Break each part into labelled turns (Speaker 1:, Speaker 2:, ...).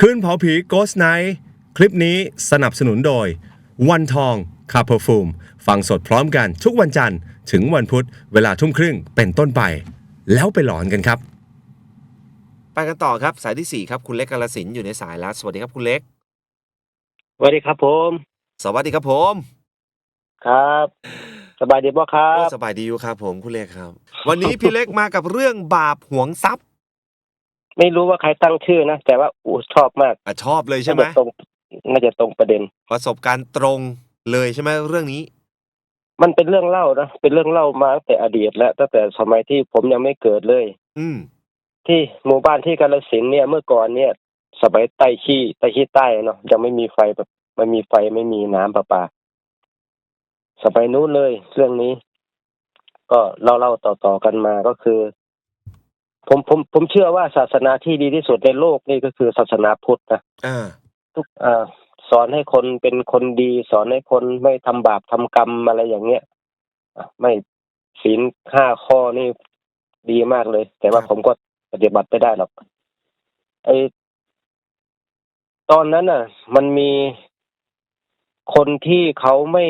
Speaker 1: คืนเผาผี Ghost Night คลิปนี้สนับสนุนโดย วันทองคาเพอร์ฟูมฟังสดพร้อมกันทุกวันจันทร์ถึงวันพุธเวลาทุ่มครึ่งเป็นต้นไป แล้วไปหลอนกันครับ
Speaker 2: ไปกันต่อครับ สายที่4ครับคุณเล็กกาลสินธุ์อยู่ในสายแล้วสวัสดีครับคุณเล็ก
Speaker 3: สวัสดีครับผม
Speaker 2: สวัสดีครับผม
Speaker 3: ครับ สบายดีบ่ครั
Speaker 2: โอ้
Speaker 3: บ
Speaker 2: สบายดีอยู่ครับผมคุณเล็กครับ วันนี้พี่เล็กมากับเรื่องบาปหวงทรัพย์
Speaker 3: ไม่รู้ว่าใครตั้งชื่อนะ แต่ว่าอู้ชอบมาก
Speaker 2: อะชอบเลยใช่ไหม
Speaker 3: น่าจะตรงน่าจะตรงประเด็น
Speaker 2: ประสบการณ์ตรงเลยใช่ไหมเรื่องนี้
Speaker 3: มันเป็นเรื่องเล่านะเป็นเรื่องเล่ามาตั้งแต่อดีตแล้วตั้งแต่สมัยที่ผมยังไม่เกิดเลย
Speaker 2: อืม
Speaker 3: ที่หมู่บ้านที่กาฬสินธุ์เนี่ยเมื่อก่อนเนี่ย สมัยใต้ขี้ใต้ขี้ใต้เนาะยังไม่มีไฟแบบไม่มีไฟไม่มีน้ำประปาสมัยนู้นเลย เรื่องนี้ ก็เล่าเล่าต่อต่อๆกันมาก็คือ ผมผมผมเชื่อว่าศาสนาที่ดีที่สุดในโลกนี่ก็คือศาสนาพุทธนะ
Speaker 2: อ่า
Speaker 3: ทุกอ่าสอนให้คนเป็นคนดี สอนให้คนไม่ทำบาปทำกรรมอะไรอย่างเงี้ยอะไม่ศีลห้าข้อนี่ดีมากเลย แต่ว่า
Speaker 2: ครับ
Speaker 3: ผมก็ปฏิบัติไม่ได้หรอกไอตอนนั้นน่ะ มันมีคนที่เขาไม่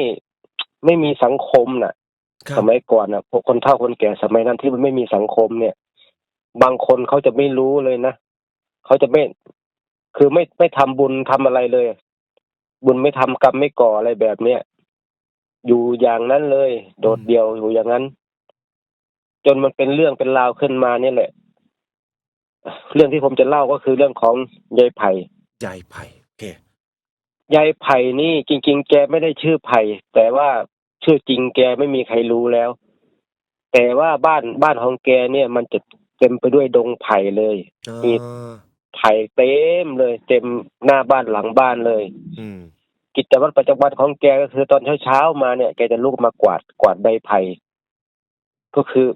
Speaker 3: ไม่มีสังคมน่ะ
Speaker 2: ครั
Speaker 3: ส
Speaker 2: บ
Speaker 3: มัยก่อนน่ะพวกคนเฒ่าคนแก่สมัยนั้นที่มันไม่มีสังคมเนี่ย บางคนเขาจะไม่รู้เลยนะเขาจะไม่ คือไม่ไม่ทำบุญทำอะไรเลย บุญไม่ทำกรรมไม่ก่ออะไรแบบเนี้ยอยู่อย่างนั้นเลย โดดเดี่ยวอยู่อย่างนั้น จนมันเป็นเรื่องเป็นราวขึ้นมาเนี่ยแหละ เรื่องที่ผมจะเล่าก็คือเรื่องของยายไผ่
Speaker 2: ใหญ่ไผ่โอเค
Speaker 3: ยายไผ่นี่จริง ๆ แกไม่ได้ชื่อไผ่แต่ว่าชื่อจริงแกไม่มีใครรู้แล้ว แต่ว่าบ้านบ้านของแกเนี่ย มันจะ เต็มไปด้วยดงไผ่เลย มี
Speaker 2: อ่า
Speaker 3: ไผ่เต็มเลย เต็มหน้าบ้านหลังบ้านเลย
Speaker 2: อืม
Speaker 3: กิจวัตรประจำวันของแกก็คือตอนเช้าๆมาเนี่ยแกจะลุกมากวาดกวาดใบไผ่ก็คือ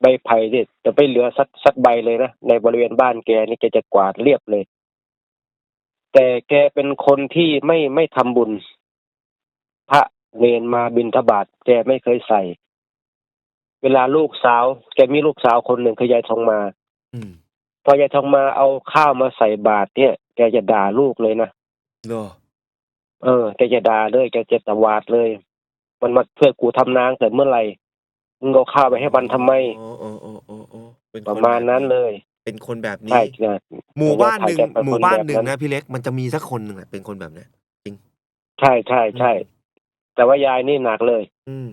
Speaker 3: ใบไผ่เนี่ยจะไม่เหลือสักสักใบเลยนะในบริเวณบ้านแกนี่แกจะกวาดเรียบเลย แต่แกเป็นคนที่ไม่ไม่ทำบุญ พระเนนมาบิณฑบาตแกไม่เคยใส่ เวลาลูกสาว แกมีลูกสาวคนหนึ่งคือยายทองมา
Speaker 2: อืม
Speaker 3: พอยายทองมาเอาข้าวมาใส่บาตรเนี่ย แกจะด่าลูกเลยนะ
Speaker 2: เหรอ
Speaker 3: เออแกจะด่าเลยแกจะตวาดเลย มันมาช่วยกูทำนางแต่เมื่อไหร่มึงเอาข้าวไปให้มันทำไม
Speaker 2: โอ้โอ้โอ้โอ้โอ้เป็น
Speaker 3: ประมาณนั้นเลย
Speaker 2: เป็นคนแบบนี้
Speaker 3: ใช่ใช่
Speaker 2: หมู่บ้านหนึ่ง
Speaker 3: แกเป็นคน
Speaker 2: หมู่บ้านหนึ่ง
Speaker 3: แบบนั้
Speaker 2: นะ
Speaker 3: น
Speaker 2: พี่เล็กมันจะมีสักคนหนึ่งอะเป็นคนแบบเนี้ย
Speaker 3: ใช่ใช่ใช่แต่ว่ายายนี่หนักเลย
Speaker 2: อืม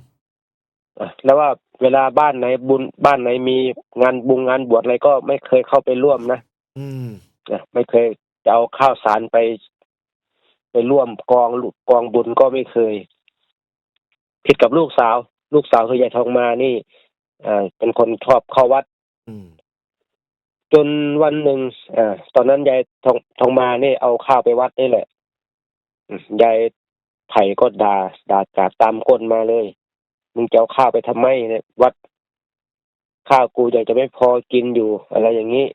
Speaker 3: อะแล้วว่า เวลาบ้านไหนบุญบ้านไหนมีงานบุญงานบวชอะไรก็ไม่เคยเข้าไปร่วมนะ
Speaker 2: อืม
Speaker 3: นะไม่เคยจะเอาข้าวสารไป ไปร่วมกองลูกกองบุญก็ไม่เคย ผิดกับลูกสาว ลูกสาวคือยายทองมานี่อ่าเป็นคนชอบเข้าวัด
Speaker 2: อืม
Speaker 3: จนวันหนึ่งอ่าตอนนั้นยายทองทองมานี่เอาข้าวไปวัดนี่แหละอืมยายไผ่ก็ด่าด่ากราดตามก้นมาเลย มึงจะเอาข้าวไปทำไมเนี่ยวัดข้าวกูอยากจะไม่พอกินอยู่อะไรอย่างนี้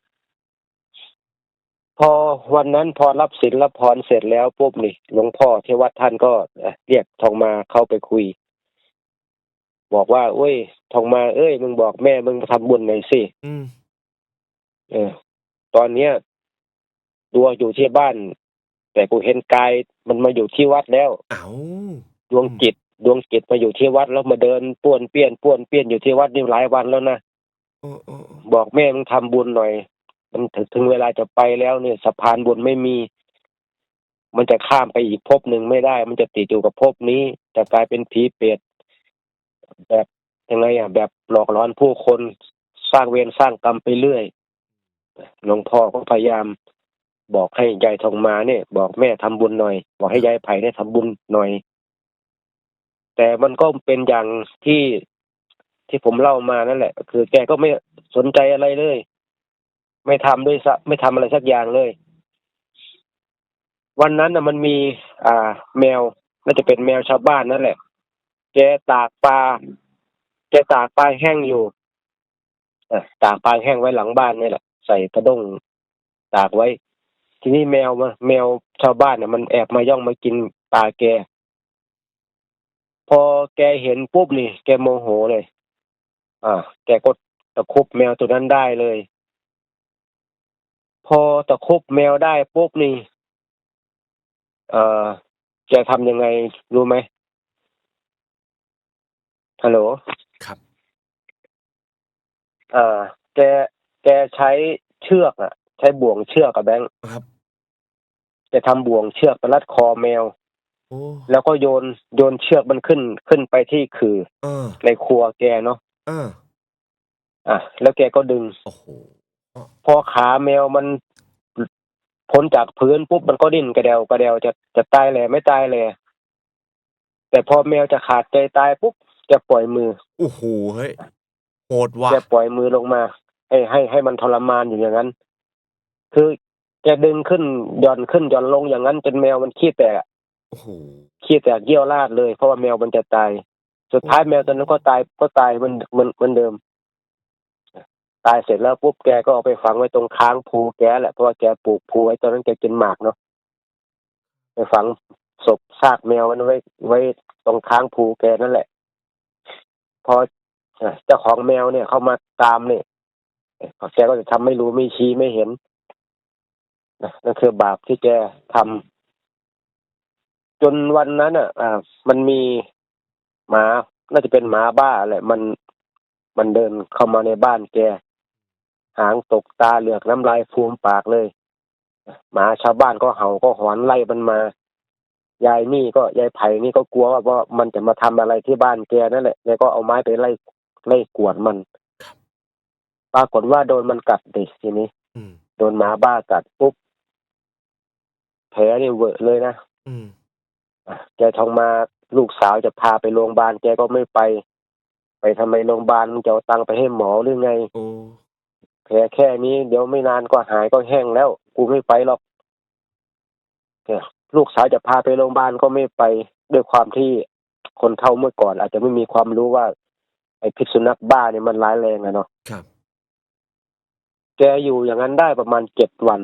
Speaker 3: พอวันนั้นพอรับศีลรับพรเสร็จแล้วปุ๊บนี่หลวงพ่อที่วัดท่านก็เอ่อเรียกทองมาเข้าไปคุย บอกว่าเอ้ย ทองมาเอ้ย มึงบอกแม่มึงทำบุญหน่อยสิ
Speaker 2: อืม
Speaker 3: เออ ตอนเนี้ยตัวอยู่ที่บ้าน แต่กูเห็นกายมันมาอยู่ที่วัดแล้ว
Speaker 2: เอ้า
Speaker 3: ดวงจิต ดวงจิตมาอยู่ที่วัดแล้วมาเดินป้วนเปี้ยนป้วนเปี้ยนอยู่ที่วัดนี่หลายวันแล้วนะ
Speaker 2: โอ้โอ้โอ้
Speaker 3: บอกแม่มึงทำบุญหน่อย มันถึงถึงเวลาจะไปแล้วเนี่ยสะพานบุญไม่มี มันจะข้ามไปอีกภพหนึ่งไม่ได้ มันจะติดอยู่กับภพนี้จะกลายเป็นผีเปรตแบบยังไงอะ แบบหลอกหลอนผู้คนสร้างเวรสร้างกรรมไปเรื่อยหลวงพ่อก็พยายาม บอกให้ยายทองมาเนี่ย บอกแม่ทำบุญหน่อย บอกให้ยายไผ่เนี่ยทำบุญหน่อย แต่มันก็เป็นอย่างที่ที่ผมเล่ามานั่นแหละ คือแกก็ไม่สนใจอะไรเลย ไม่ทำด้วยซะไม่ทำอะไรสักอย่างเลย วันนั้นน่ะมันมี อ่า แมวน่าจะเป็นแมวชาวบ้านนั่นแหละ แกตากปลาแกตากปลาแห้งอยู่อะตากปลาแห้งไว้หลังบ้านนี่แหละ ใส่กระด้งตากไว้ ทีนี้แมวมาแมวชาวบ้านเนี่ยมันแอบมาย่องมากินปลาแก พอแกเห็นปุ๊บนี่ แกโมโหเลย อ่า แกก็ตะครุบแมวตัวนั้นได้เลยพพอตะครุบแมวได้ปุ๊บนี่ เอ่อแกทำยังไงรู้ไหมฮัลโหล
Speaker 2: ครับ
Speaker 3: เอ่อ แก แกใช้เชือกอะใช้บ่วงเชือกกับแบงค์
Speaker 2: ครับ
Speaker 3: แกทำบ่วงเชือกไปรัดคอแมว
Speaker 2: โอ้
Speaker 3: แล้วก็โยนโยนเชือกมันขึ้นขึ้นไปที่คือ
Speaker 2: เออ
Speaker 3: ในครัวแกเนาะ
Speaker 2: เออ
Speaker 3: อะแล้วแกก็ดึง
Speaker 2: โอ้โห
Speaker 3: พอขาแมวมันพ้นจากพื้นปุ๊บมันก็ดิ้นกระเดวกระเดวจะจะตายแหล่ไม่ตายแหล่แต่พอแมวจะขาดใจตายปุ๊บแกปล่อยมือ
Speaker 2: โอ้โหเฮ้ยโหดว่ะ
Speaker 3: แกปล่อยมือลงมาให้ให้ให้มันทรมานอยู่อย่างนั้น คือแกดึงขึ้นหย่อนขึ้นหย่อนลงอย่างนั้นจนแมวมันขี้แตกอะ
Speaker 2: โอ้โห
Speaker 3: ขี้แตกเยี่ยวราดเลย เพราะว่าแมวมันจะตาย สุดท้ายแมวตัวนั้นก็ตายก็ตายเหมันเหมันเหมันเดิม ตายเสร็จแล้วปุ๊บแกก็เอาไปฝังไว้ตรงค้างภูแกแหละเพราะว่าแกปลูกภูไว้ตอนนั้นแกกินหมากเนาะไปฝังศพซากแมวมันไว้ ไว้ตรงค้างภูแกนั่นแหละ พอเจ้าของแมวเนี่ยเข้ามาตามเนี่ยเอ่อแกก็จะทำไม่รู้ไม่ชี้ไม่เห็นนะนั่นคือบาปที่แกทำ จนวันนั้นอะ อ่า มันมีหมา น่าจะเป็นหมาบ้าแหละ มันมันเดินเข้ามาในบ้านแก หางตกตาเหลือกน้ำลายฟูมปากเลย หมาชาวบ้านก็เห่าก็หอนไล่มันมา ยายนี่ก็ยายไผ่นี่ก็กลัวว่าเพราะมันจะมาทำอะไรที่บ้านแกนั่นแหละแกก็เอาไม้ไปไล่ไล่กวดมัน ปรากฏว่าโดนมันกัดดิทีนี้
Speaker 2: อืม
Speaker 3: โดนหมาบ้ากัดปุ๊บแผลนี่เวอะเลยนะ
Speaker 2: อืม
Speaker 3: อะ แกทองมาลูกสาวจะพาไปโรงพยาบาลแกก็ไม่ไป ไปทำไมโรงพยาบาลมึงจะเอาตังค์ไปให้หมอหรือไง
Speaker 2: โอ้
Speaker 3: แผลแค่นี้เดี๋ยวไม่นานก็หายก็แห้งแล้ว กูไม่ไปหรอกเนี่ยลูกสาวจะพาไปโรงพยาบาลก็ไม่ไปด้วยความที่คนเฒ่าเมื่อก่อน อาจจะไม่มีความรู้ว่า ไอ้พิษสุนัขบ้าเนี่ยมันร้ายแรงอะเนาะ
Speaker 2: ครับ
Speaker 3: แกอยู่อย่างนั้นได้ประมาณเจ็ดวัน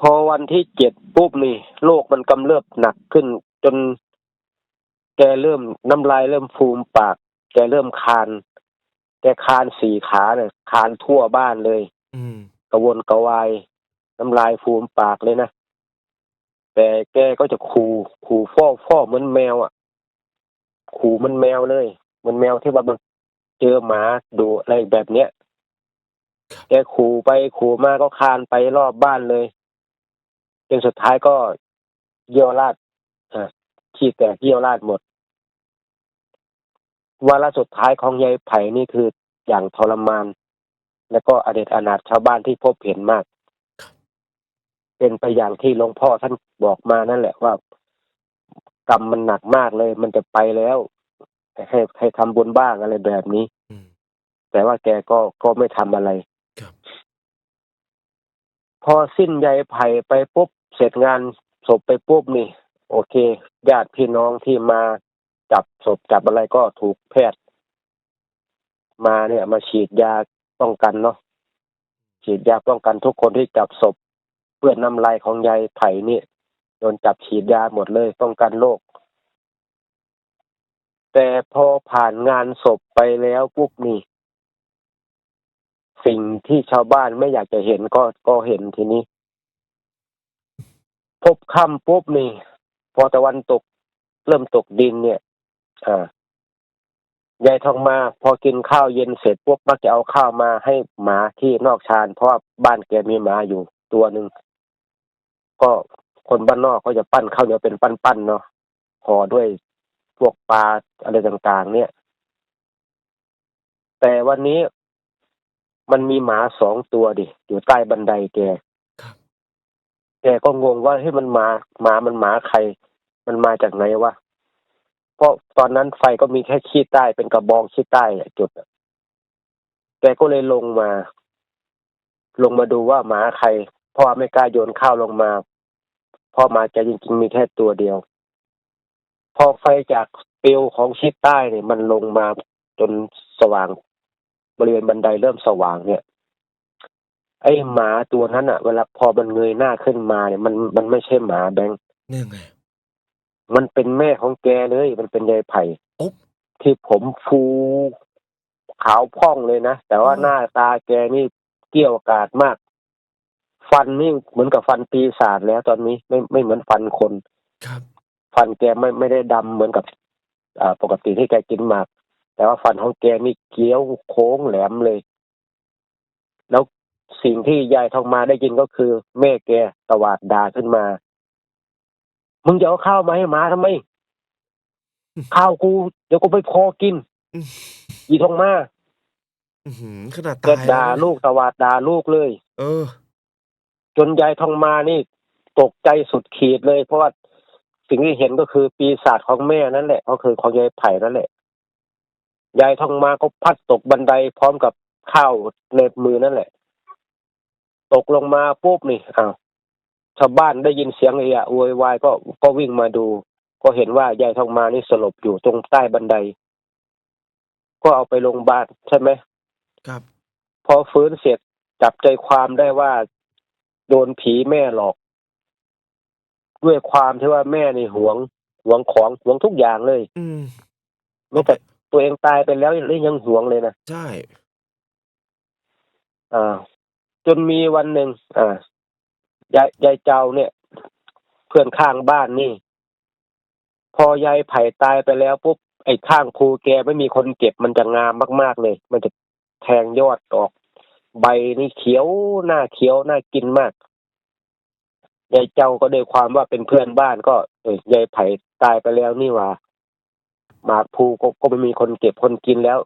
Speaker 3: พอวันที่เจ็ดปุ๊บนี่โรคมันกำเริบหนักขึ้น จนแกเริ่มน้ำลายเริ่มฟูมปาก แกเริ่มคานแกคานสี่ขาเนี่ยคานทั่วบ้านเลย
Speaker 2: อืม
Speaker 3: กระวนกระวาย น้ำลายฟูมปากเลยนะแต่แกก็จะขู่ขู่ฟ่อฟ่อเหมือนแมวอะขู่เหมันแมวเลยเหมันแมวที่ว่ามันเจอหมาดูอะไรแบบเนี้ยแกขู่ไปขู่มาก็คานไปรอบบ้านเลย จนสุดท้ายก็เยี่ยวราดอ่าขี้แตกเยี่ยวราดหมดวาระสุดท้ายของยายไผ่นี่คืออย่างทรมาน แล้วก็อเดจอนาถชาวบ้านที่พบเห็นมาก เป็นไปอย่างที่หลวงพ่อท่านบอกมานั่นแหละว่ากรรมมันหนักมากเลย มันจะไปแล้วให้ให้ทำบุญบ้างอะไรแบบนี้
Speaker 2: อืม
Speaker 3: แต่ว่าแกก็ก็ไม่ทำอะไร
Speaker 2: ครับ
Speaker 3: พอสิ้นใยไผ่ไปปุ๊บ เสร็จงานศพไปปุ๊บนี่ โอเคญาติพี่น้องที่มาจับศพจับอะไรก็ถูกแพทย์ มาเนี่ย มาฉีดยาป้องกันเนาะฉีดยาป้องกันทุกคนที่จับศพเปื้อนน้ำลายของยายไผ่นี่โดนจับฉีดยาหมดเลยป้องกันโรคแต่พอผ่านงานศพไปแล้วปุ๊บนี่สิ่งที่ชาวบ้านไม่อยากจะเห็นก็ก็เห็นทีนี้ พบค่ำปุ๊บนี่พอตะวันตก เริ่มตกดินเนี่ยอ่ายายทองมา พอกินข้าวเย็นเสร็จปุ๊บมักจะเอาข้าวมาให้หมาที่นอกชานเพราะว่าบ้านแกมีหมาอยู่ตัวหนึ่งก็คนบ้านนอกเขาจะปั้นข้าวเหนียวเป็นปั้นๆเนาะห่อด้วยพวกปลาอะไรต่างๆ เนี่ย แต่วันนี้มันมีหมาสองตัวดิอยู่ใต้บันไดแก กก็งงว่าเฮ้ยมันหมาหมามันหมาใคร มันมาจากไหนวะเพราะตอนนั้นไฟก็มีแค่ขี้ใต้เป็นกระบองขี้ใต้จุดแกก็เลยลงมา ลงมาดูว่าหมาใครเพราะว่าไม่กล้าโยนข้าวลงมาเพราะหมาแกจริงๆมีแค่ตัวเดียว พอไฟจากเปลวของชิดใต้เนี่ยมันลงมาจนสว่าง บริเวณบันไดเริ่มสว่างเนี่ย ไอ้หมาตัวนั้นอะ เวลาพอมันเงยหน้าขึ้นมาเนี่ยมันมันไม่ใช่หมาแบงค์
Speaker 2: เนี่ยไง
Speaker 3: มันเป็นแม่ของแกเลย มันเป็นยายไผ่
Speaker 2: โอ๊บ
Speaker 3: ที่ผมฟูขาวพ่องเลยนะ แต่ว่า
Speaker 2: อืม
Speaker 3: หน้าตาแกนี่เกรี้ยวกราดมาก ฟันนี่เหมือนกับฟันปีศาจแล้วตอนนี้ไม่ไม่เหมือนฟันคน
Speaker 2: ครับ
Speaker 3: ฟันแกไม่ไม่ได้ดำเหมือนกับอ่าปกติที่แกกินหมาก แต่ว่าฟันของแกนี่เกี้ยวโค้งแหลมเลยแล้ว สิ่งที่ยายทองมาได้ยินก็คือ แม่แกตวาดด่าขึ้นมา มึงจะเอาข้าวมาให้หมาทำไม ข้าวกู เดี๋ยวกูไปพอกิน
Speaker 2: อืม
Speaker 3: อีทองมา
Speaker 2: อื้อหือขนาด
Speaker 3: เกิ
Speaker 2: ตา
Speaker 3: ด
Speaker 2: ย
Speaker 3: ด่า
Speaker 2: แวนะ
Speaker 3: ลูกตวาดด่าลูกเลย
Speaker 2: เออ
Speaker 3: จนยายทองมานี่ ตกใจสุดขีดเลย เพราะว่าสิ่งที่เห็นก็คือปีศาจของแม่นั่นแหละ ก็คือของยายไผ่นั่นแหละ ยายทองมาก็พัดตกบันไดพร้อมกับข้าวในมือนั่นแหละ ตกลงมาปุ๊บนี่อ้าวชาวบ้านได้ยินเสียงเอะอะโวยวายก็ก็วิ่งมาดู ก็เห็นว่ายายทองมานี่สลบอยู่ตรงใต้บันได ก็เอาไปโรงพยาบาลใช่ไหม
Speaker 2: ครับ
Speaker 3: พอฟื้นเสร็จจับใจความได้ว่า โดนผีแม่หลอก ด้วยความที่ว่าแม่นี่หวงหวงของหวงทุกอย่างเลย
Speaker 2: อืม
Speaker 3: แม้แต่ตัวเองตายไปแล้วยังหวงเลยนะ
Speaker 2: ใช่
Speaker 3: อ่า จนมีวันหนึ่งอ่ายายยายเจ้าเนี่ย เพื่อนข้างบ้านนี่ พอยายไผ่ตายไปแล้วปุ๊บไอ้ข้างภูแกไม่มีคนเก็บมันจะงามมาก ๆ เลย มันจะแทงยอดออก ใบนี่เขียวหน้าเขียวหน่ากินมากยายเจ้าก็ด้วยความว่าเป็นเพื่อนบ้านก็เอ้ยยายไผ่ตายไปแล้วนี่ว่าหมากภูก็ก็ไม่มีคนเก็บคนกินแล้ว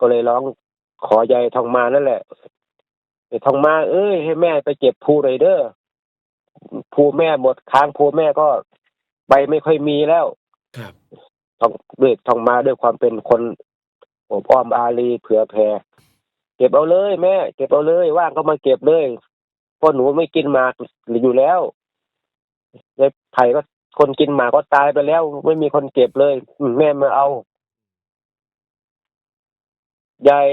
Speaker 3: ก็เลยร้องขอยายทองมานั่นแหละ ไอ้ทองมาเอ้ยให้แม่ไปเก็บภูหน่อยเด้อภูแม่หมดค้างภูแม่ก็ใบไม่ค่อยมีแล้ว
Speaker 2: ครับ
Speaker 3: ทองด้วยทองมาด้วยความเป็นคนโอบอ้อมอารีเผื่อแผ่เก็บเอาเลยแม่ เก็บเอาเลยว่างก็มาเก็บเลยเพราะหนูไม่กินหมากอยู่แล้วยายไผ่ก็คนกินหมากก็ตายไปแล้ว ไม่มีคนเก็บเลยอืมแม่มาเอายาย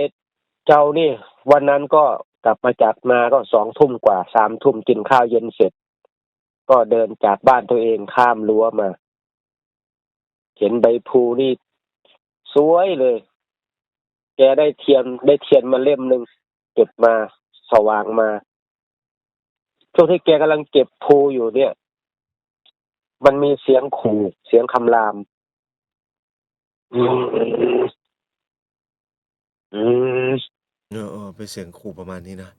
Speaker 3: เจ้านี่ วันนั้นก็ กลับมาจากนาก็สองทุ่มกว่าสามทุ่มกินข้าวเย็นเสร็จ ก็เดินจากบ้านตัวเองข้ามรั้วมา เห็นใบพลูนี่สวยเลย แกได้เทียนได้เทียนมาเล่มหนึ่งจุดมาสว่างมาช่วงที่แกกำลังเก็บพลูอยู่เนี่ย มันมีเสียงขู่เสียงคำรามอืม
Speaker 2: เออเออเป็นเสียงขู่ประมาณนี้นะ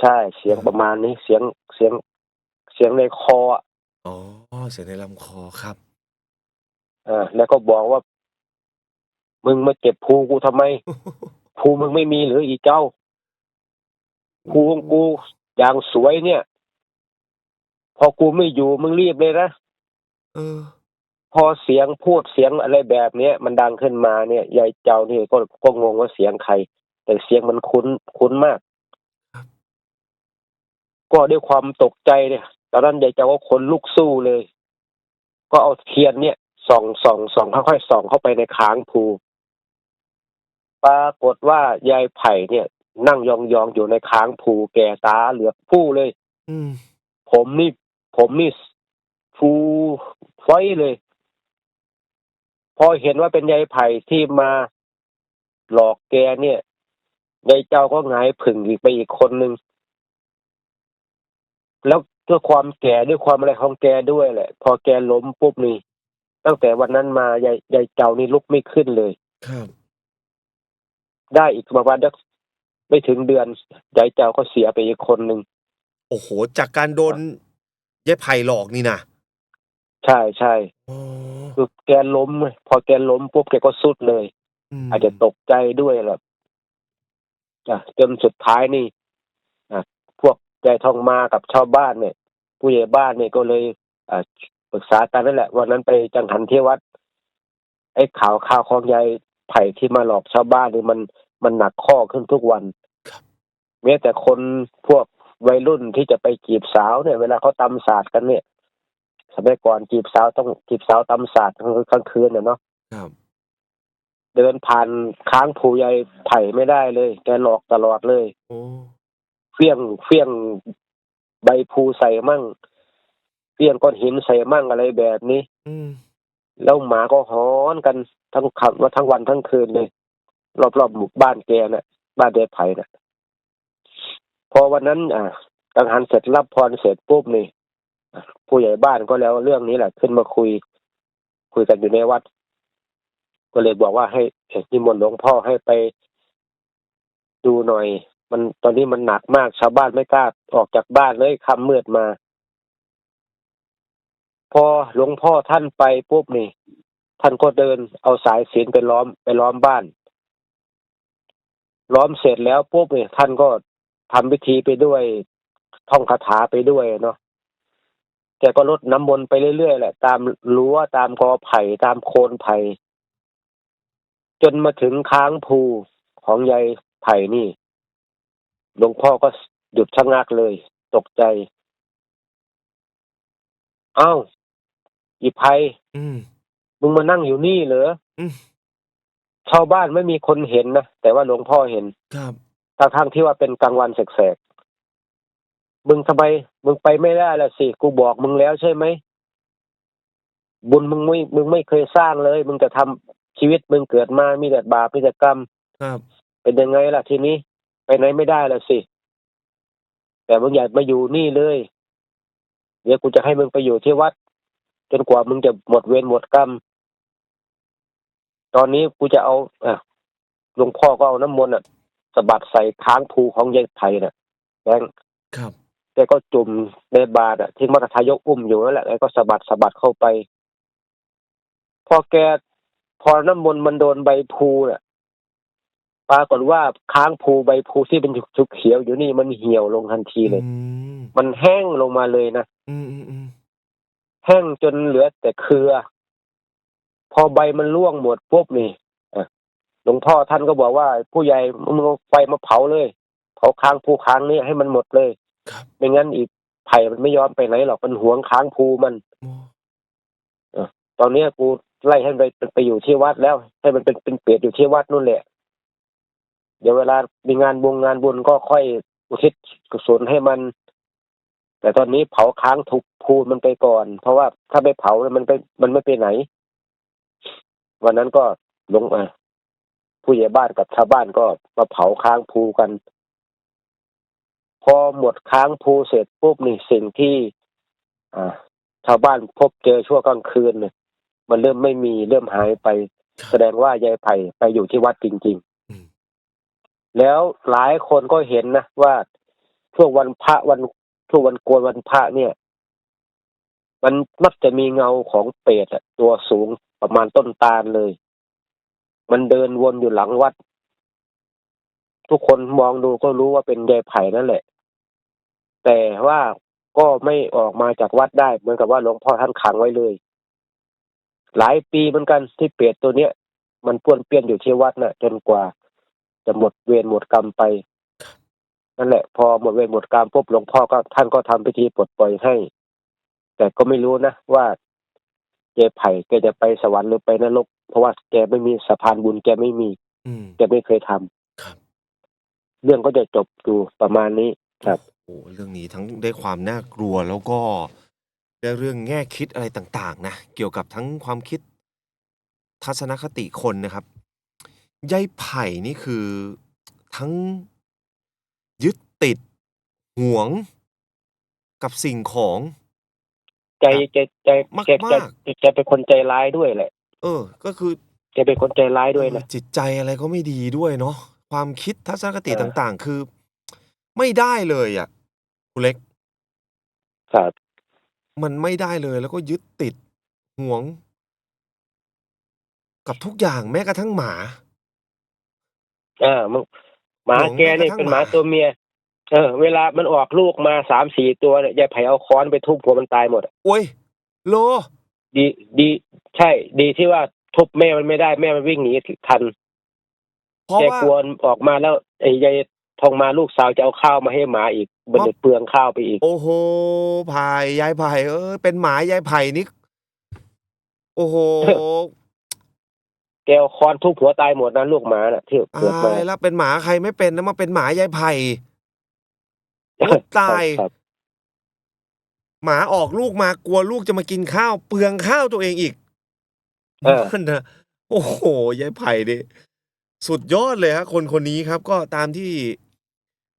Speaker 3: ใช่ เสียงประมาณนี้ เสียง เสียง เสียงในคออะ
Speaker 2: อ๋อ เสียงในลำคอครับ
Speaker 3: อ่าแล้วก็บอกว่า มึงมาเก็บภูกูทำไม ภูมึงไม่มีหรืออีเจ้าภูของกูอย่างสวยเนี่ย พอกูไม่อยู่มึงรีบเลยนะ
Speaker 2: เออ
Speaker 3: พอเสียงพูด เสียงอะไรแบบเนี้ย มันดังขึ้นมาเนี่ย ยายเจ้านี่ก็ ก็งงว่าเสียงใคร แต่เสียงมันคุ้นคุ้นมาก
Speaker 2: ครับ
Speaker 3: ก็ด้วยความตกใจเนี่ยตอนนั้นยายเจ้าก็ขนลุกสู้เลย ก็เอาเทียนเนี่ยส่องส่องส่องค่อยๆส่องเข้าไปในค้างภูปรากฏว่ายายไผ่เนี่ย นั่งยองๆอยู่ในค้างภูแก่ตาเหลือกผู้เลย
Speaker 2: อืม
Speaker 3: ผมนี่ผมนี่ฟูฟ้อยเลย พอเห็นว่าเป็นยายไผ่ที่มาหลอกแกเนี่ย ยายเจ้าก็หงายผึ่งอีกไปอีกคนนึงแล้วด้วยความแก่ด้วยความอะไรของแกด้วยแหละ พอแกล้มปุ๊บนี่ตั้งแต่วันนั้นมายายยายเจ้านี่ลุกไม่ขึ้นเลย
Speaker 2: ครับ
Speaker 3: ได้อีกประมาณสักไม่ถึงเดือนยายเจ้าก็เสียไปอีกคนนึง
Speaker 2: โอ้โห จากการโดนยายไผ่หลอกนี่นะ
Speaker 3: ใช่ใช่
Speaker 2: อ๋อ
Speaker 3: คือแกล้มไงพอแกล้มปุ๊บแกก็สุดเลย
Speaker 2: ม
Speaker 3: อาจจะตกใจด้วยแหละอะจนสุดท้ายนี่อะพวกยายทองมากับชาวบ้านเนี่ย ผู้ใหญ่บ้านเนี่ยก็เลยอะปรึกษากันนั่นแหละวันนั้นไปจังหันที่วัด ไอ้ข่าวข่าวของยายไผ่ที่มาหลอกชาวบ้านนี่มันมันหนักข้อขึ้นทุกวันแม้แต่คนพวกวัยรุ่นที่จะไปจีบสาวเนี่ย เวลาเขาตำศาสตร์กันเนี่ยสมัยก่อนจีบสาวต้องจีบสาวตำศาสตร์กลางคืนเนี่ยเนาะ
Speaker 2: ครับ
Speaker 3: เดินผ่านค้างผูใหญ่ไผ่ไม่ได้เลย แกหลอกตลอดเลย
Speaker 2: โอ้
Speaker 3: เฟี้ยงเฟี้ยงใบพลูใส่มั่งเฟี้ยงก้อนหินใส่มั่งอะไรแบบนี้
Speaker 2: อืม
Speaker 3: แล้วหมาก็หอนกันทั้งขับว่าทั้งวันทั้งคืนเลย รอบๆหมู่บ้านแกน่ะ บ้านเดไผ่น่ะ พอวันนั้น อ่ากังหันเสร็จรับพรเสร็จปุ๊บนี่อะผู้ใหญ่บ้านก็แล้วเรื่องนี้แหละ ขึ้นมาคุย คุยกันอยู่ในวัด ก็เลยบอกว่าให้นิมนต์หลวงพ่อให้ไปดูหน่อย มันตอนนี้มันหนักมากชาวบ้านไม่กล้าออกจากบ้านเลยค่ำมืดมา พอหลวงพ่อท่านไปปุ๊บนี่ ท่านก็เดินเอาสายศีลไปล้อมไปล้อมบ้าน ล้อมเสร็จแล้วปุ๊บนี่ท่านก็ทำพิธีไปด้วยท่องคาถาไปด้วยเนาะแกก็ลดน้ำมนต์ไปเรื่อยๆแหละ ตามรั้วตามกอไผ่ตามโคนไผ่ จนมาถึงค้างภูของยายไผ่นี่ หลวงพ่อก็หยุดชะงักเลย ตกใจ เอ้าอีไผ่
Speaker 2: อืม
Speaker 3: มึงมานั่งอยู่นี่เหรอ
Speaker 2: อืม
Speaker 3: ชาวบ้านไม่มีคนเห็นนะ แต่ว่าหลวงพ่อเห็น
Speaker 2: ครับ
Speaker 3: ทั้งๆที่ว่าเป็นกลางวันแสกๆ มึงทำไม มึงไปไม่ได้ละสิ กูบอกมึงแล้วใช่ไหม บุญมึงไม่ มึงไม่เคยสร้างเลย มึงจะทำ ชีวิตมึงเกิดมามีแต่บาปมีแต่กรรม
Speaker 2: ครับ
Speaker 3: เป็นยังไงล่ะทีนี้ ไปไหนไม่ได้ละสิ แต่มึงอยากมาอยู่นี่เลย เดี๋ยวกูจะให้มึงไปอยู่ที่วัด จนกว่ามึงจะหมดเวรหมดกรรม ตอนนี้กูจะเอาอะหลวงพ่อก็เอาน้ำมนต์อะสะบัดใส่ค้างภูของยายไทยน่ะแบงค์
Speaker 2: ครับ
Speaker 3: แกก็จุ่มในบาตรอะที่มรรคทายกอุ้มอยู่นั่นแหละแล้วก็สะบัดสะบัดเข้าไป พอแก พอน้ำมนต์มันโดนใบพลูน่ะ ปรากฏว่าค้างภูใบพลูที่เป็นชุกๆเขียวอยู่นี่มันเหี่ยวลงทันทีเลย
Speaker 2: อืม
Speaker 3: มันแห้งลงมาเลยนะ
Speaker 2: อืมอืมอืม
Speaker 3: แห้งจนเหลือแต่เครือ พอใบมันร่วงหมดปุ๊บนี่อะหลวงพ่อท่านก็บอกว่า ผู้ใหญ่มึงเอาไฟมาเผาเลย เผาค้างภูค้างนี้ให้มันหมดเลย
Speaker 2: ครับ
Speaker 3: ไม่งั้นอีกไผ่มันไม่ยอมไปไหนหรอกมันหวงค้างภูมัน
Speaker 2: โอ้
Speaker 3: ตอนเนี้ยกูไล่ให้มันไปไปอยู่ที่วัดแล้ว ให้มันเป็นเป็นเปรตอยู่ที่วัดนู่นแหละ เดี๋ยวเวลามีงานบุญงานบุญก็ค่อยอุทิศกุศลให้มัน แต่ตอนนี้เผาค้างทุกภูมันไปก่อน เพราะว่าถ้าไม่เผาแล้วมันไปมันไม่ไปไหน วันนั้นก็ลงมาผู้ใหญ่บ้านกับชาวบ้านก็มาเผาค้างภูกัน พอหมดค้างภูเสร็จปุ๊บนี่สิ่งที่ อ่าชาวบ้านพบเจอช่วงกลางคืนเนี่ย มันเริ่มไม่มีเริ่มหายไป แสดงว่ายายไผ่ไปอยู่ที่วัดจริง
Speaker 2: อืม
Speaker 3: ๆแล้วหลายคนก็เห็นนะว่าช่วงวันพระวันช่วงวันโกนวันพระเนี่ย มันมักจะมีเงาของเปรตอะตัวสูงประมาณต้นตาลเลย มันเดินวนอยู่หลังวัด ทุกคนมองดูก็รู้ว่าเป็นยายไผ่นั่นแหละ แต่ว่าก็ไม่ออกมาจากวัดได้เหมือนกับว่าหลวงพ่อท่านขังไว้เลย หลายปีเหมือนกันที่เปรตตัวเนี้ยมันป้วนเปี้ยนอยู่ที่วัดน่ะ จนกว่า จะหมดเวรหมดกรรมไปนั่นแหละ พอหมดเวรหมดกรรมปุ๊บหลวงพ่อก็ท่านก็ทำพิธีปลดปล่อยให้ แต่ก็ไม่รู้นะว่าเจไผ่แกจะไปสวรรค์หรือไปนรกเพราะว่าแกไม่มีสะพานบุญแกไม่มี
Speaker 2: อืม
Speaker 3: แกไม่เคยทำ
Speaker 2: ครับ
Speaker 3: เรื่องก็จะจบอยู่ประมาณนี้ครับ
Speaker 2: โอ้โหเรื่องนี้ทั้งได้ความน่ากลัวแล้วก็ ได้เรื่องแง่คิดอะไรต่างๆนะเกี่ยวกับทั้งความคิดทัศนคติคนนะครับยายไผ่นี่คือทั้งยึดติดหวงกับสิ่งของ
Speaker 3: ใจใจใจ
Speaker 2: มาก
Speaker 3: แก
Speaker 2: มาก
Speaker 3: จะจะเป็นคนใจร้ายด้วยแหละ
Speaker 2: เออ ก็คือ
Speaker 3: แกเป็นคนใจร้ายด้วยนะ
Speaker 2: เออจิตใจอะไรก็ไม่ดีด้วยเนาะความคิดทัศนคติ
Speaker 3: เออ
Speaker 2: ต่างๆ คือ ไม่ได้เลยอะคุณเล็ก
Speaker 3: ครับ
Speaker 2: มันไม่ได้เลยแล้วก็ยึดติดหวง กับทุกอย่างแม้กระทั่งหมา
Speaker 3: อ่ามึงหมา
Speaker 2: หลง
Speaker 3: แกเนี่ย
Speaker 2: แม้กระทั่ง
Speaker 3: เป็นหมา
Speaker 2: หมา
Speaker 3: ตัวเมีย เออ เวลามันออกลูกมาสามสี่ตัวเนี่ยยายไผ่เอาค้อนไปทุบหัวมันตายหมดอะ
Speaker 2: โอ้ยโล
Speaker 3: ดีดี ใช่ ดีที่ว่าทุบแม่มันไม่ได้แม่มันวิ่งหนีทัน
Speaker 2: เพราะ
Speaker 3: แก
Speaker 2: ว่าก
Speaker 3: ลัวออกมาแล้วไอ้ยายทองมาลูกสาวจะเอาข้าวมาให้หมาอีก มันจะเปลืองข้าวไปอีก
Speaker 2: โอ้โหไผ่ยายไผ่เออเป็นหมายายไผ่นี่โอ้โห
Speaker 3: แกเอาค้อนทุบหัวตายหมดนะลูกหมาน่ะที่เกิดมา
Speaker 2: ตายแล้วเป็นหมาใครไม่เป็นนะมาเป็นหมายายไผ่โอ๊ยตาย
Speaker 3: ครับ
Speaker 2: หมาออกลูกมากลัวลูกจะมากินข้าว เปลืองข้าวตัวเองอีก
Speaker 3: เออ
Speaker 2: นั่นนะโอ้โหยายไผ่ดิสุดยอดเลยฮะคนคนนี้ครับ ก็ตามที่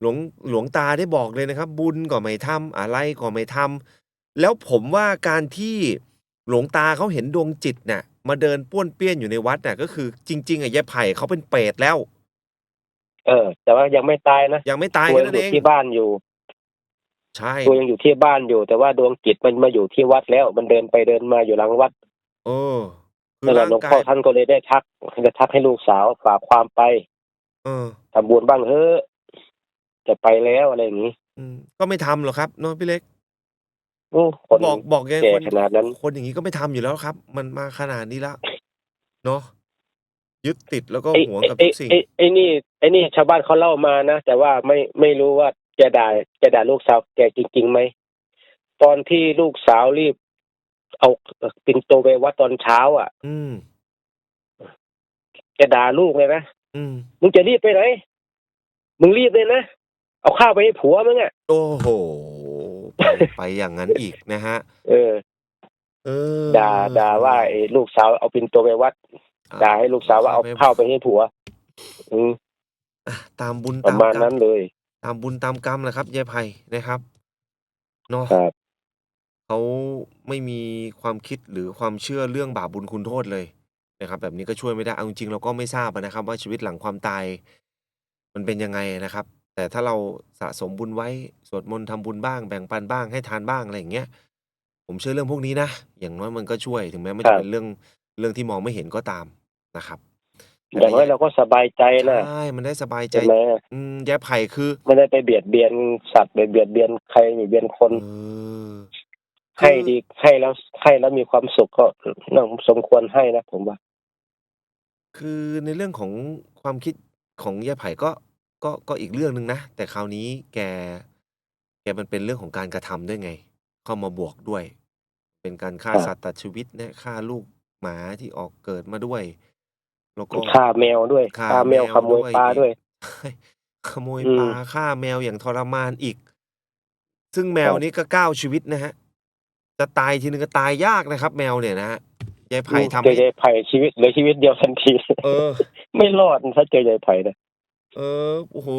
Speaker 2: หลวงหลวงตาได้บอกเลยนะครับ บุญก็ไม่ทำอะไรก็ไม่ทำแล้วผมว่าการที่หลวงตาเขาเห็นดวงจิตน่ะมาเดินป้วนเปี้ยนอยู่ในวัดน่ะ ก็คือจริง ๆอะยายไผ่เขาเป็นเปรตแล้ว
Speaker 3: เออ แต่ว่ายังไม่ตายนะ
Speaker 2: ยังไม่ตาย
Speaker 3: ตัว
Speaker 2: แค่
Speaker 3: ยัง
Speaker 2: นั้น
Speaker 3: อยู่
Speaker 2: เอง
Speaker 3: ที่บ้านอยู่
Speaker 2: ใช่
Speaker 3: ตัวยังอยู่ที่บ้านอยู่ แต่ว่าดวงจิตมันมาอยู่ที่วัดแล้ว มันเดินไปเดินมาอยู่หลังวัด
Speaker 2: เออคือ
Speaker 3: นั่นแหละ
Speaker 2: ร่าง
Speaker 3: หลวง
Speaker 2: กา
Speaker 3: พ่อยท่านก็เลยได้ทักจะทักให้ลูกสาวฝากความไป
Speaker 2: เออ
Speaker 3: ทำบุญบ้างเฮ้อะ จะไปแล้วอะไรอย่างนี้
Speaker 2: อืม ก็ไม่ทำหรอกครับเนาะพี่เล็ก
Speaker 3: โอ้คน
Speaker 2: บอกบอกไง
Speaker 3: แก่
Speaker 2: คน
Speaker 3: ขนาดนั้น
Speaker 2: คนอย่างนี้ก็ไม่ทำอยู่แล้วครับ มันมาขนาดนี้แล้วเนาะยึดติดแล้วก็
Speaker 3: ไอ้
Speaker 2: หวงกับ
Speaker 3: ไอ้
Speaker 2: ทุกสิ่ง
Speaker 3: ไอ้ไอ้นี่ไอ้นี่ชาวบ้านเขาเล่ามานะ แต่ว่าไม่ไม่รู้ว่าจะด่าจะด่าลูกสาวแกจริงๆไหม ตอนที่ลูกสาวรีบ เอาปินโตไปวัดตอนเช้า อะ
Speaker 2: อืม
Speaker 3: แกด่าลูกเลยนะ
Speaker 2: อืม
Speaker 3: มึงจะรีบไปไหน มึงรีบเลยนะ เอาข้าวไปให้ผัวมึงอะ
Speaker 2: โอ้โหไปไปอย่างนั้นอีกนะฮะ
Speaker 3: เออ
Speaker 2: เออ
Speaker 3: ด่าด่าว่าไอ้ลูกสาวเอาปินโตไปวัดด่าให้ลูกสาวว่าเอาข้าวไปให้ผัว อืม
Speaker 2: อะตามบุญ
Speaker 3: ประ
Speaker 2: ตาม
Speaker 3: มาณ
Speaker 2: กรร
Speaker 3: นั้
Speaker 2: ม
Speaker 3: นเลย
Speaker 2: ตามบุญตามกรรมแหละครับยายไผ่นะครับเนาะ
Speaker 3: ครับ
Speaker 2: เขาไม่มีความคิดหรือความเชื่อเรื่องบาปบุญคุณโทษเลยนะครับ แบบนี้ก็ช่วยไม่ได้เอาจริงๆเราก็ไม่ทราบอะนะครับ ว่าชีวิตหลังความตาย มันเป็นยังไงนะครับ แต่ถ้าเราสะสมบุญไว้ สวดมนต์ทำบุญบ้าง แบ่งปันบ้างให้ทานบ้างอะไรอย่างเงี้ย ผมเชื่อเรื่องพวกนี้นะ อย่างน้อยมันก็ช่วยถึงแม้มัน
Speaker 3: ครั
Speaker 2: จะ
Speaker 3: บ
Speaker 2: เป็นเรื่องเรื่องที่มองไม่เห็นก็ตามนะครับ
Speaker 3: อย่างน้อยเราก็สบายใจนะ
Speaker 2: ใช่ มันได้สบายใจ
Speaker 3: ใช่ไหม
Speaker 2: อืมยายไผ่คือ
Speaker 3: ไม่ได้ไปเบียดเบียนสัตว์ไปเบียดเบียนใครเบียดเบียนคน
Speaker 2: เออ
Speaker 3: ให้ดีให้แล้วให้แล้วมีความสุขก็น่าสมควรให้นะผมว่า
Speaker 2: คือในเรื่องของความคิดของยายไผ่ก็ ก็ก็อีกเรื่องหนึ่งนะ แต่คราวนี้แก แกมันเป็นเรื่องของการกระทำด้วยไง เข้ามาบวกด้วย เป็นการฆ่า
Speaker 3: ครับ
Speaker 2: สัตว์ตัดชีวิตนะฆ่าลูกหมาที่ออกเกิดมาด้วย แล้วก็
Speaker 3: ฆ่าแมวด้วย
Speaker 2: ฆ่า
Speaker 3: ฆ่าแมวขโมยปลาด้วย
Speaker 2: ใช่ขโมย
Speaker 3: อืม
Speaker 2: ปลาฆ่าแมวอย่างทรมานอีก ซึ่งแมว
Speaker 3: ครับ
Speaker 2: นี้ก็เก้าชีวิตนะฮะ จะตายทีนึงก็ตายยากนะครับ แมวเนี่ยนะฮะยายไผ่ทำ
Speaker 3: เจอ
Speaker 2: ให้
Speaker 3: ใยไผ่ชีวิตเหลือชีวิตเดียวทันที
Speaker 2: เออ
Speaker 3: ไม่รอดถ้าเจอใยไผ่นะ
Speaker 2: เออโอ้โห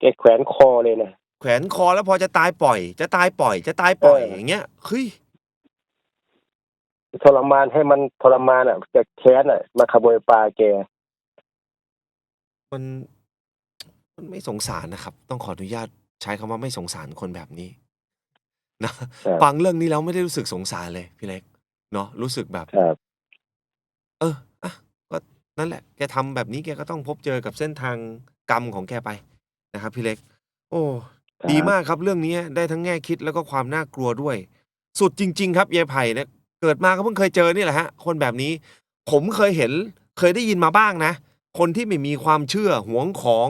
Speaker 3: แกแขวนคอเลยนะ
Speaker 2: แขวนคอแล้วพอจะตายปล่อย จะตายปล่อย จะตายปล่อย
Speaker 3: เออ
Speaker 2: อ
Speaker 3: อ
Speaker 2: ย่างเงี้ยเฮ้ย
Speaker 3: ทรมานให้มันทรมานอะจะแค้นอะ มาขโมยปลาแก
Speaker 2: มันมันไม่สงสารนะครับ ต้องขออนุญาตใช้คำว่าไม่สงสารคนแบบนี้นะครับฟังเรื่องนี้แล้วไม่ได้รู้สึกสงสารเลย พี่เล็ก เนาะรู้สึกแบบ
Speaker 3: ครับ
Speaker 2: เอออะก็ นั่นแหละแกทำแบบนี้แกก็ต้องพบเจอกับเส้นทางกรรมของแกไปนะครับ พี่เล็ก โอ้
Speaker 3: ครับ
Speaker 2: ดีมากครับเรื่องนี้ได้ทั้งแง่คิดแล้วก็ความน่ากลัวด้วย สุดจริง ๆ ครับยายไผ่เนี่ยเกิดมาก็เพิ่งเคยเจอนี่แหละฮะ คนแบบนี้ ผมเคยเห็น เคยได้ยินมาบ้างนะ คนที่ไม่มีความเชื่อหวงของ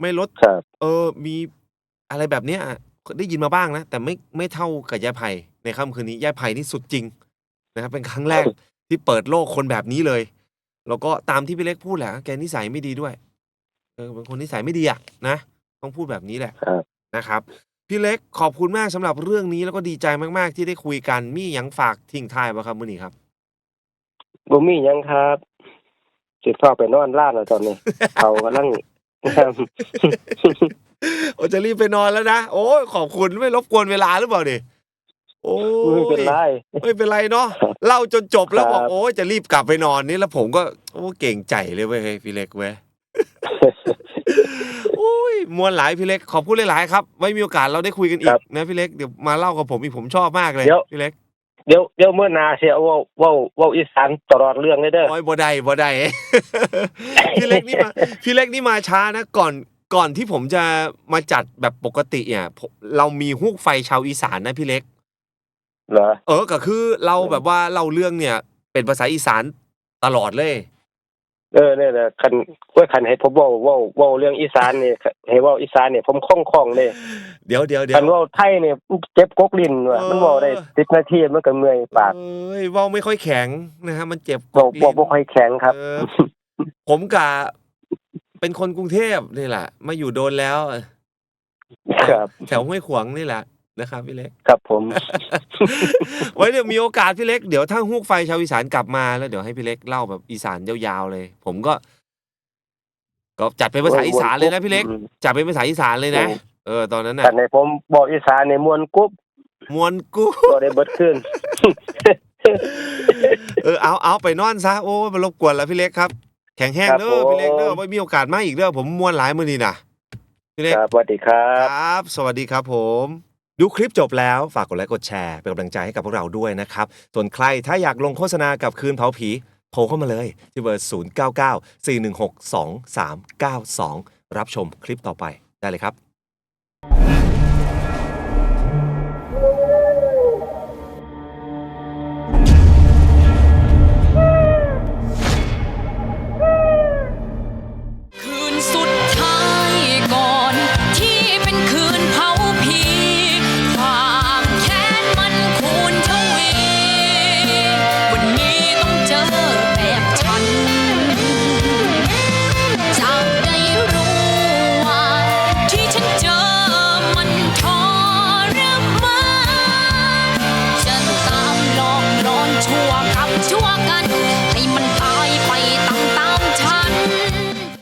Speaker 2: ไม่ลด
Speaker 3: ครับ
Speaker 2: เออ มีอะไรแบบเนี้ยอะได้ยินมาบ้างนะ แต่ไม่ไม่เท่ากับยายไผ่ในค่ำคืนนี้ยายไผ่นี่สุดจริงนะครับเป็นครั้งแรกที่เปิดโลกคนแบบนี้เลย แล้วก็ตามที่พี่เล็กพูดแหละแกนิสัยไม่ดีด้วย เออเป็นคนนิสัยไม่ดีอะนะต้องพูดแบบนี้แหละ
Speaker 3: ครับ
Speaker 2: นะครับ พี่เล็กขอบคุณมากสำหรับเรื่องนี้แล้วก็ดีใจมาก ๆ ที่ได้คุยกันมีหยังฝากทิ้งท้ายบ่ครับมื้อนี้ครับ
Speaker 3: บุมี่ยังครับสิฟ้าไปนอนล่าแล้วตอนนี้ เขากำลัง
Speaker 2: โอ้จะรีบไปนอนแล้วนะ โอ้ยขอบคุณไม่รบกวนเวลาหรือเปล่าดิ โอ้ย
Speaker 3: ไม่เป็นไร
Speaker 2: ไม่เป็นไรเนาะ
Speaker 3: ครับ
Speaker 2: เล่าจนจบแล้ว
Speaker 3: ครับ
Speaker 2: บอกโอ้ยจะรีบกลับไปนอนนี่แล้วผมก็โอ้เก่งใจเลยเว้ยพี่เล็กเว้ยโอ้ยมวลหลายพี่เล็กขอบคุณหลายๆครับไว้มีโอกาสเราได้คุยกันอี
Speaker 3: ครั
Speaker 2: ก
Speaker 3: บ
Speaker 2: นะพี่เล็กเดี๋ยวมาเล่ากับผมอีกผมชอบมากเลย
Speaker 3: เดี๋ยว
Speaker 2: พี่เล็ก
Speaker 3: เดี๋ยวเดี๋ยวเมื่อหนาเสียเว่าเว่าเว่าอีสานตลอดเรื่องเลยเด้อ
Speaker 2: โอ้ยบ่ได้บ่ได้พี่เล็กนี่มาพี่เล็กนี่มาช้านะก่อนก่อนที่ผมจะมาจัดแบบปกติเนี่ยผมเรามีฮุกไฟชาวอีสานนะพี่เล็ก
Speaker 3: เหรอ
Speaker 2: เออก็คือเราแบบว่าเล่าเรื่องเนี่ย เป็นภาษาอีสานตลอดเลย
Speaker 3: เออเนี่ยนะคันกล้วยคันให้ผมเว่าเว่าเว่าเรื่องอีสานเนี่ยให้เว่าอีสานเนี่ยผมคล่องคล่องเลย
Speaker 2: เดี๋ยวเดี๋ยวเดี๋ย
Speaker 3: คั
Speaker 2: วน
Speaker 3: เว่าไทยเนี่ยเจ็บกกลิ้นว่ะ
Speaker 2: เออ
Speaker 3: มันเว่าได้สิบนาทีมันก็เมื่อยปาก
Speaker 2: เอ้ยเว้าไม่ค่อยแข็งนะฮะมันเจ็บ
Speaker 3: บอก
Speaker 2: ลิ้น
Speaker 3: บอกบ่ค่อยแข็งครับ
Speaker 2: เออผมกะเป็นคนกรุงเทพนี่แหละมาอยู่โดนแล้ว
Speaker 3: ครับ
Speaker 2: แถวห้วยขวางนี่แหละ นะครับพี่เล็ก
Speaker 3: ครับผม
Speaker 2: ไว้เดี๋ยวมีโอกาสพี่เล็กเดี๋ยวถ้าฮุกไฟชาวอีสานกลับมาแล้วเดี๋ยวให้พี่เล็กเล่าแบบอีสานยาวๆเลย ผมก็ ก็จัดเป็นภาษาอีสานเลยนะพี่เล็ก
Speaker 3: อืม
Speaker 2: จัดเป็นภาษาอีสานเลยนะ
Speaker 3: อืม
Speaker 2: เออตอนนั้นน่ะ
Speaker 3: แต่ในผมบอกอีสานในมวนกุ๊บ
Speaker 2: มวนกู
Speaker 3: ก็ได้เบิดขึ้น
Speaker 2: เออเอาเอาไปนอนซะโอ้ยมันรบกวนแล้วพี่เล็กครับแข็งแห้ง
Speaker 3: ครับ
Speaker 2: เด้อพี่เล็กเด้อ
Speaker 3: ผม
Speaker 2: ไว้มีโอกาสมาอีกเด้อผมมวนหลายมือนี่นะพี่เล็ก
Speaker 3: ครับสวัสดีครับ
Speaker 2: ครับ สวัสดีครับผม ดูคลิปจบแล้วฝากกดไลค์กดแชร์เป็นกำลังใจให้กับพวกเราด้วยนะครับ ส่วนใครถ้าอยากลงโฆษณากับคืนเผาผีโทรเข้ามาเลยที่เบอร์ 0 9 9 4 1 6 2 3 9 2 รับชมคลิปต่อไปได้เลยครับ